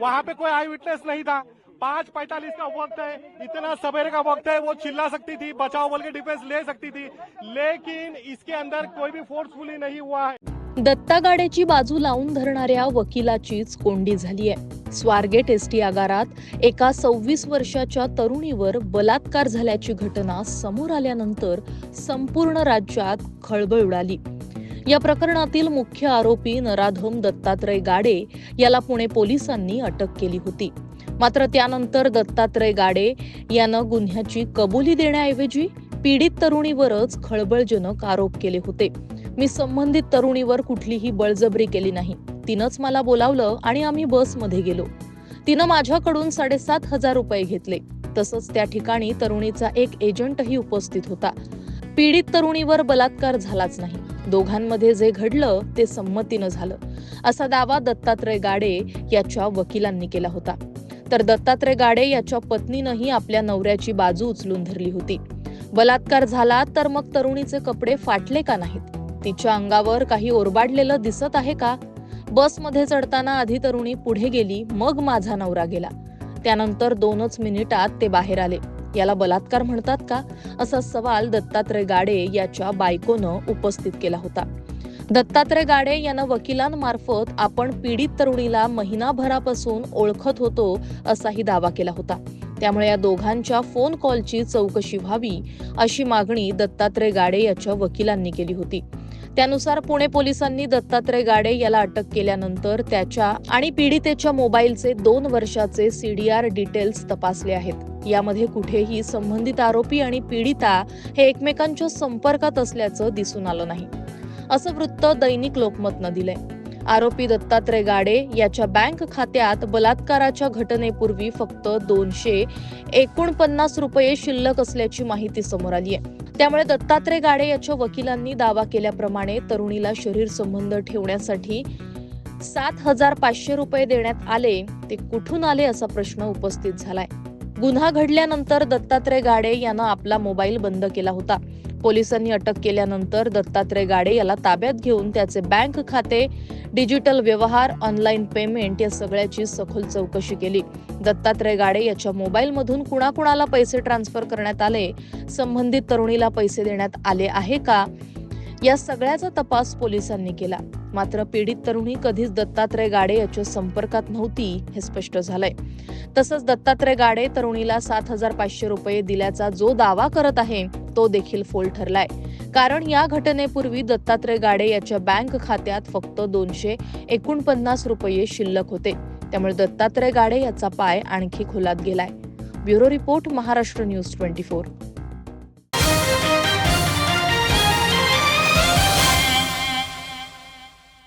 वहाँ पे कोई आई विटनेस नहीं था। पांच पैंतालीस का वक्त है इतना सवेरे का वक्त है वो चिल्ला सकती थी बचाव बोल के डिफेंस ले सकती थी लेकिन इसके अंदर कोई भी फोर्सफुली नहीं हुआ है। दत्ता गाड्याची बाजू लावून धरणाऱ्या वकिलाचीच कोंडी झाली आहे. स्वारगेट एसटी आगारात एका सव्वीस वर्षाच्या तरुणीवर बलात्कार झाल्याची घटना समोर आल्यानंतर संपूर्ण राज्यात खळबळ उडाली. या प्रकरणातील मुख्य आरोपी नराधम दत्तात्रय गाडे याला पुणे पोलिसांनी अटक केली होती. मात्र त्यानंतर दत्तात्रय गाडे यानं गुन्ह्याची कबुली देण्याऐवजी पीडित तरुणीवरच खळबळजनक आरोप केले होते. मी संबंधित तरुणीवर कुठलीही बळजबरी केली नाही. तिनंच मला बोलावलं आणि आम्ही बसमध्ये गेलो. तिनं माझ्याकडून साडेसात हजार रुपये घेतले. तसंच त्या ठिकाणी तरुणीचा एक एजंटही उपस्थित होता. पीडित तरुणीवर बलात्कार झालाच नाही. दोघांमध्ये जे घडलं ते संमतीनं झालं. असा दावा दत्तात्रय गाडे याच्या वकिलांनी केला होता. तर दत्तात्रय गाडे याच्या पत्नीनंही आपल्या नवऱ्याची बाजू उचलून धरली होती. बलात्कार झाला तर मग तरुणीचे कपडे फाटले का नाहीत? तिच्या अंगावर काही ओरबाडलेलं दिसत आहे का? बसमध्ये चढताना आधी तरुणी पुढे गेली मग माझा नवरा गेला. त्यानंतर दोनच मिनिटात ते बाहेर आले. याला बलात्कार म्हणतात का? असा सवाल दत्तात्रय गाडे याच्या बायकोनं उपस्थित केला होता. दत्तात्रय गाडे यानं वकिलांमार्फत आपण पीडित तरुणीला महिनाभरापासून ओळखत होतो असाही दावा केला होता. त्यामुळे या दोघांच्या फोन कॉलची चौकशी व्हावी अशी मागणी दत्तात्रय गाडे याच्या वकिलांनी केली होती. त्यानुसार पुणे पोलिसांनी दत्तात्रय गाडे याला अटक केल्यानंतर त्याच्या आणि पीडितेच्या मोबाईलचे दोन वर्षाचे सीडीआर डिटेल्स तपासले आहेत. यामध्ये कुठेही संबंधित आरोपी आणि पीडिता हे एकमेकांच्या संपर्कात असल्याचं दिसून आलं नाही. असं वृत्त दैनिक लोकमतनं दिलंय. आरोपी दत्तात्रय गाडे याच्या बँक खात्यात बलात्काराच्या घटनेपूर्वी फक्त दोनशे एकोणपन्नास रुपये शिल्लक असल्याची माहिती समोर आली आहे त्यामुळे दत्तात्रय गाडे याच्या वकिलांनी दावा केल्याप्रमाणे तरुणीला शरीर संबंध ठेवण्यासाठी सात हजार पाचशे रुपये देण्यात आले. ते कुठून आले असा प्रश्न उपस्थित झालाय. गुन्हा घडल्यानंतर दत्तात्रय गाडे यानं आपला मोबाईल बंद केला होता. पोलिसांनी अटक केल्यानंतर दत्तात्रय गाडे याला ताब्यात घेऊन त्याचे बँक खाते डिजिटल व्यवहार ऑनलाईन पेमेंट या सगळ्याची सखोल चौकशी केली. दत्तात्रय गाडे याच्या मोबाईलमधून कुणाकुणाला पैसे ट्रान्सफर करण्यात आले? संबंधित तरुणीला पैसे देण्यात आले आहे का? या सगळ्याचा तपास पोलिसांनी केला. मात्र पीडित तरुणी कधीच दत्तात्रय गाडे याच्या संपर्कात नव्हती हे स्पष्ट झालंय. तसंच दत्तात्रय गाडे तरुणीला सात हजार पाचशे रुपये दिल्याचा जो दावा करत आहे तो देखील फोल ठरलाय. कारण या घटनेपूर्वी दत्तात्रय गाडे याच्या बँक खात्यात फक्त दोनशे एकोणपन्नास रुपये शिल्लक होते. त्यामुळे दत्तात्रय गाडे याचा पाय आणखी खोलात गेलाय. Bureau report Maharashtra news twenty four.